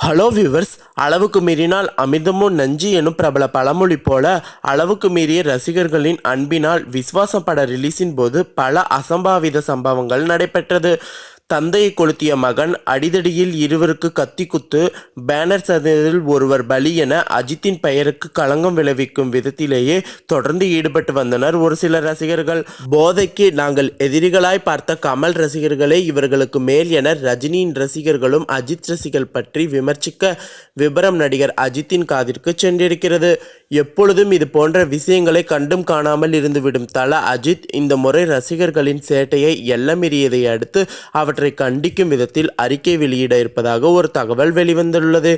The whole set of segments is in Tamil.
ஹலோ வியூவர்ஸ் அளவுக்கு மீறினால் அமிர்தமும் நஞ்சு எனும் பிரபல பழமொழி போல அளவுக்கு மீறிய ரசிகர்களின் அன்பினால் விஸ்வாசம் பட ரிலீஸின் போது பல அசம்பாவித சம்பவங்கள் நடைபெற்றது. தந்தையை கொளுத்திய மகன் அடிதடியில் இருவருக்கு கத்தி குத்து பேனர் சதத்தில் ஒருவர் பலி என அஜித்தின் பெயருக்கு களங்கம் விளைவிக்கும் விதத்திலேயே தொடர்ந்து ஈடுபட்டு வந்தனர் ஒரு சில ரசிகர்கள். போதைக்கு நாங்கள் எதிரிகளாய் பார்த்த கமல் ரசிகர்களே இவர்களுக்கு மேல் என ரஜினியின் ரசிகர்களும் அஜித் ரசிகர்கள் பற்றி விமர்சிக்க விபரம் நடிகர் அஜித்தின் காதிற்கு சென்றிருக்கிறது. எப்பொழுதும் இது போன்ற விஷயங்களை கண்டும் காணாமல் இருந்துவிடும். தல அஜித் இந்த முறை ரசிகர்களின் சேட்டையை எல்லமீறியதை அடுத்து அவற்றை கண்டிக்கும் விதத்தில் அறிக்கை வெளியிட இருப்பதாக ஒரு தகவல் வெளிவந்துள்ளது.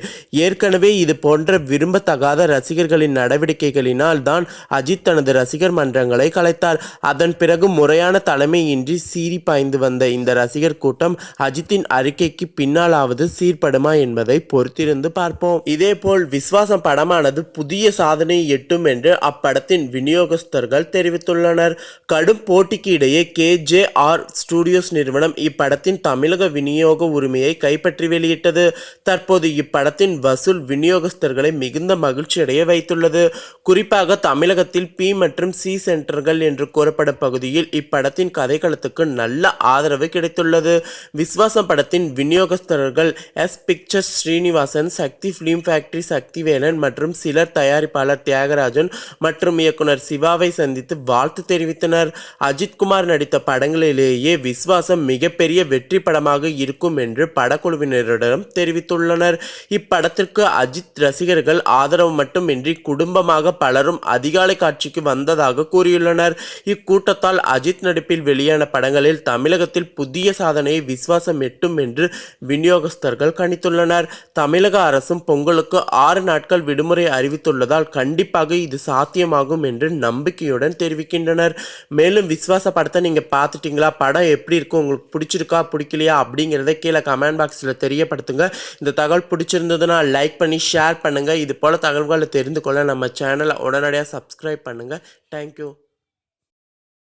ஏற்கனவே இது போன்ற விரும்பத்தகாத ரசிகர்களின் நடவடிக்கைகளினால் தான் அஜித் தனது ரசிகர் மன்றங்களை கலைத்தார். அதன் பிறகு முறையான தலைமையின்றி சீறி பாய்ந்து வந்த இந்த ரசிகர் கூட்டம் அஜித்தின் அறிக்கைக்கு பின்னாலாவது சீர்படுமா என்பதை பொறுத்திருந்து பார்ப்போம். இதேபோல் விஸ்வாசம் படமானது புதிய சாதனை எட்டும் என்று அப்படத்தின் விநியோகஸ்தர்கள் தெரிவித்துள்ளனர். கடும் போட்டிக்கு இடையே கே. ஜே. ஆர். ஸ்டுடியோஸ் நிறுவனம் இப்படத்தின் தமிழக விநியோக உரிமையை கைப்பற்றி வெளியிட்டது. தற்போது இப்படத்தின் வசூல் விநியோகஸ்தர்களை மிகுந்த மகிழ்ச்சி அடைய வைத்துள்ளது. குறிப்பாக தமிழகத்தில் பி மற்றும் சி சென்டர்கள் என்று கூறப்படும் பகுதியில் இப்படத்தின் கதைக்களத்துக்கு நல்ல ஆதரவு கிடைத்துள்ளது. விஸ்வாசம் படத்தின் விநியோகஸ்தர்கள் S. Pictures Srinivasan Sakthi film factory Sakthivelan மற்றும் சிலர் தயாரிப்பாளர் தியாகராஜன் மற்றும் இயக்குனர் சிவாவை சந்தித்து வாழ்த்து தெரிவித்தனர். அஜித்குமார் நடித்த படங்களிலேயே விஸ்வாசம் மிகப்பெரிய வெற்றி படமாக இருக்கும் என்று படக்குழுவினரிடம் தெரிவித்துள்ளனர். இப்படத்திற்கு அஜித் ரசிகர்கள் ஆதரவு மட்டுமின்றி குடும்பமாக பலரும் அதிகாலை காட்சிக்கு வந்ததாக கூறியுள்ளனர். இக்கூட்டத்தால் அஜித் நடிப்பில் வெளியான படங்களில் தமிழகத்தில் புதிய சாதனையை விஸ்வாசம் எட்டும் என்று விநியோகஸ்தர்கள் கணித்துள்ளனர். தமிழக அரசும் பொங்கலுக்கு ஆறு நாட்கள் விடுமுறை அறிவித்துள்ளதால் கண்டிப்பாக இது சாத்தியமாகும் என்று நம்பிக்கையுடன் தெரிவிக்கின்றனர். மேலும் விஸ்வாச படத்தை நீங்கள் பார்த்துட்டீங்களா? படம் எப்படி இருக்கும் உங்களுக்கு பிடிச்சிருக்கா? பிடிக்கலையா? அப்படிங்கிறத கீழே கமெண்ட் பாக்ஸில் தெரியப்படுத்துங்க. இந்த தகவல் பிடிச்சிருந்ததுன்னா லைக் பண்ணி ஷேர் பண்ணுங்கள் இது போல் தகவல்களை தெரிந்து கொள்ள நம்ம சேனலை உடனடியாக சப்ஸ்கிரைப் பண்ணுங்கள் தேங்க்யூ